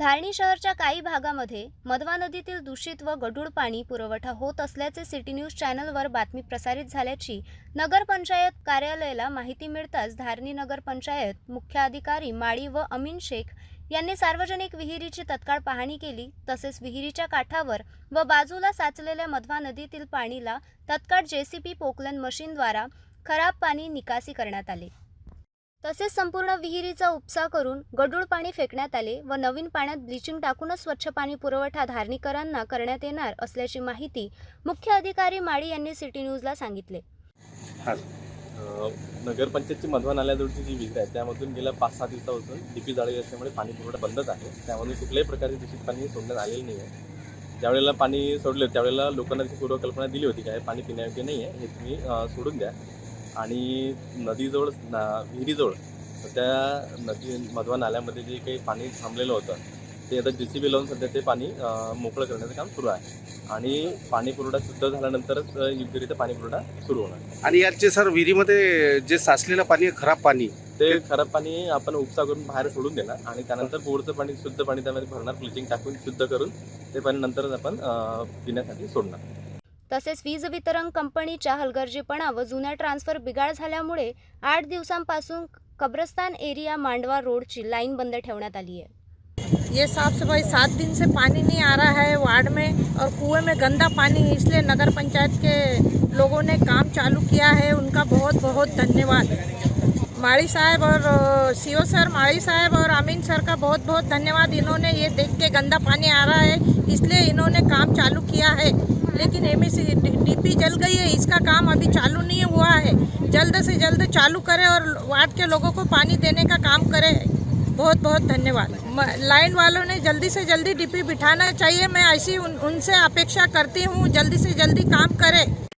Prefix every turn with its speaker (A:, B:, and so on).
A: धारणी शहरच्या काही भागामध्ये मधवा नदीतील दूषित व गढूळ पाणी पुरवठा होत असल्याचे सिटी न्यूज चॅनलवर बातमी प्रसारित झाल्याची नगरपंचायत कार्यालयाला माहिती मिळताच धारणी नगरपंचायत मुख्य अधिकारी माळी व अमीन शेख यांनी सार्वजनिक विहिरीची तत्काळ पाहणी केली. तसेच विहिरीच्या काठावर व बाजूला साचलेल्या मधवा नदीतील पाणीला तत्काळ जेसीपी पोकलन मशीनद्वारा खराब पाणी निकासी करण्यात आले. तसेच संपूर्ण विहिरीचा उपसा करून गढूळ पाणी फेकण्यात आले व नवीन पाण्यात ब्लिचिंग टाकूनच स्वच्छ पाणी पुरवठा धारणीकरांना करण्यात येणार असल्याची माहिती मुख्य अधिकारी माळी यांनी सिटी न्यूजला सांगितले.
B: नगरपंचायतची मधवा नाल्याजवळची जी विहीर आहे त्यामधून गेल्या पाच सहा दिवसापासून डीपी जाळी असल्यामुळे पाणी पुरवठा बंदच आहे. त्यामधून कुठल्याही प्रकारचे दूषित पाणी सोडण्यात आलेलं नाही आहे ज्यावेळेला पाणी सोडले त्यावेळेला लोकांना त्याची पूर्वकल्पना दिली होती काय पाणी पिण्यायोग्य नाही आहे हे तुम्ही सोडून द्या. आणि नदीजवळ ना- विहिरीजवळ त्या नदी मधवा नाल्यामध्ये जे काही पाणी थांबलेलं होतं ते आता जे सी बी लावून सध्या ते पाणी मोकळं करण्याचं काम सुरू आहे. आणि पाणी पुरवठा शुद्ध झाल्यानंतरच योग्यरित्या पाणी पुरवठा सुरू होणार.
C: आणि याचे सर विहिरीमध्ये जे साचलेलं पाणी आहे, खराब पाणी
B: ते खराब पाणी आपण उपसा करून बाहेर सोडून देणार आणि त्यानंतर बोरचं पाणी शुद्ध पाणी त्यामध्ये भरणार ब्लिचिंग टाकून शुद्ध करून ते पाणी नंतरच आपण पिण्यासाठी सोडणार.
A: तसेच वीज वितरण कंपनीच्या हलगर्जीपणा व जुन्या ट्रान्सफर बिघाड झाल्यामुळे आठ दिवसांपासून कब्रस्तान एरिया मांडवा रोडची लाईन बंद ठेवण्यात आली आहे.
D: ये साफ सफाई सात दिन से पानी नहीं आ रहा है वार्ड में और कुएं में गंदा पानी है इसलिए नगर पंचायत के लोगों ने काम चालू किया है। उनका बहुत बहुत धन्यवाद। माड़ी साहब और सीओ सर माड़ी साहब और अमीन सर का बहुत बहुत धन्यवाद। इन्होंने ये देख के गंदा पानी आ रहा है इसलिए इन्होंने काम चालू किया है। लेकिन एम डीपी जल गई है इसका काम अभी चालू नहीं हुआ है। जल्द से जल्द चालू करें और वार्ड के लोगों को पानी देने का काम करें। बहुत बहुत धन्यवाद। लाइन वालों ने जल्दी से जल्दी डीपी बिठाना चाहिए। मैं ऐसी उन, उनसे अपेक्षा करती हूँ जल्दी से जल्दी काम करें।